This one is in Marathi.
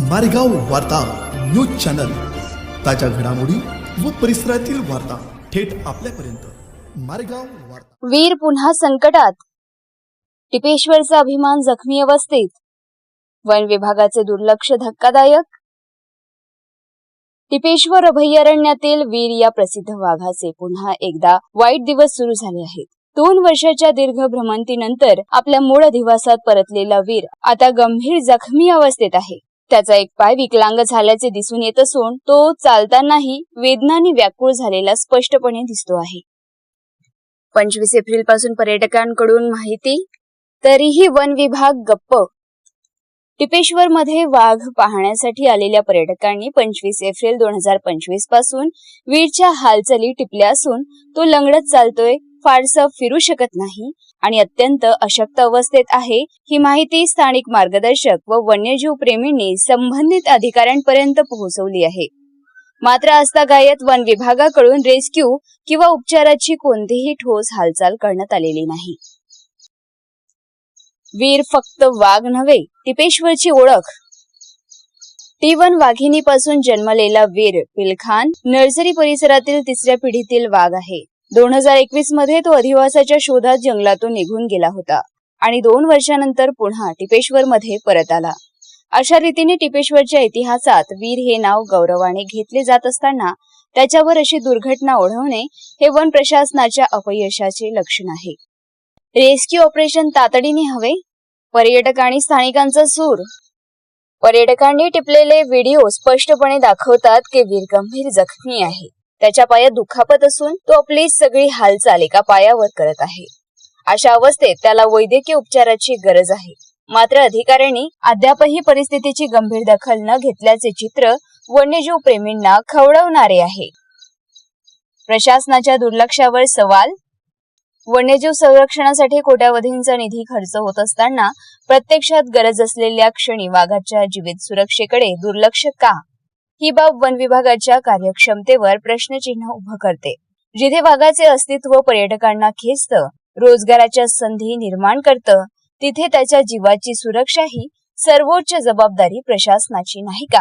मारेगाव वार्ता न्यूज चॅनल. ताज्या घडामोडी व परिसरातील वार्ता थेट आपल्यापर्यंत. मारेगाव वार्ता. वीर पुन्हा संकटात. टिपेश्वरचा अभिमान जखमी अवस्थेत. वन विभागाचे दुर्लक्ष धक्कादायक. टिपेश्वर अभयारण्यातील वीर या प्रसिद्ध वाघाचे पुन्हा एकदा वाईट दिवस सुरू झाले आहेत. दोन वर्षाच्या दीर्घ भ्रमंतीनंतर आपल्या मूळ अधिवासात परतलेला वीर आता गंभीर जखमी अवस्थेत आहे. त्याचा एक पाय विकलांग झाल्याचे दिसून येत असून तो चालतानाही वेदनाने व्याकुळ झालेला स्पष्टपणे दिसतो आहे. पंचवीस एप्रिलपासून पर्यटकांकडून माहिती? तरीही वन विभाग गप्प. टिपेश्वर मध्ये वाघ पाहण्यासाठी आलेल्या पर्यटकांनी पंचवीस एप्रिल दोन हजार पंचवीसपासून वीरच्या हालचाली टिपल्या असून तो लंगडत चालतोय फारसं फिरू शकत नाही आणि अत्यंत अशक्त अवस्थेत आहे ही माहिती स्थानिक मार्गदर्शक व वन्यजीव प्रेमींनी संबंधित अधिकाऱ्यांपर्यंत पोहोचवली आहे. मात्र आस्थागायत वन विभागाकडून रेस्क्यू किंवा उपचाराची कोणतीही ठोस हालचाल करण्यात आलेली नाही. वीर फक्त वाघ नव्हे टिपेश्वरची ओळख. टी वन वाघिणीपासून जन्मलेला वीर पिलखान नर्सरी परिसरातील तिसऱ्या पिढीतील वाघ आहे. दोन हजार एकवीसमध्ये तो अधिवासाच्या शोधात जंगलातून निघून गेला होता आणि दोन वर्षानंतर पुन्हा टिपेश्वर मध्ये परत आला. अशा रीतीने टिपेश्वरच्या इतिहासात वीर हे नाव गौरवाने घेतले जात असताना त्याच्यावर अशी दुर्घटना ओढवणे हे वन प्रशासनाच्या अपयशाचे लक्षण आहे. रेस्क्यू ऑपरेशन तातडीने हवे? पर्यटक आणि स्थानिकांचा सूर? पर्यटकांनी टिपलेले व्हिडिओ स्पष्टपणे दाखवतात की वीर गंभीर जखमी आहे. त्याच्या पायात दुखापत असून तो आपली सगळी हालचाल एका पायावर करत आहे. अशा अवस्थेत त्याला वैद्यकीय उपचाराची गरज आहे. मात्र अधिकाऱ्यांनी अद्यापही परिस्थितीची गंभीर दखल न घेतल्याचे चित्र वन्यजीव प्रेमींना खवळवणारे आहे. प्रशासनाच्या दुर्लक्षावर सवाल? वन्यजीव संरक्षणासाठी कोट्यावधींचा निधी खर्च होत असताना प्रत्यक्षात गरज असलेल्या क्षणी वाघाच्या जीवित सुरक्षेकडे दुर्लक्ष का? ही बाब वन विभागाच्या कार्यक्षमतेवर प्रश्नचिन्ह उभं करते. जिथे वाघाचे अस्तित्व पर्यटकांना खेचतं रोजगाराच्या संधी निर्माण करतं तिथे त्याच्या जीवाची सुरक्षा ही सर्वोच्च जबाबदारी प्रशासनाची नाही का?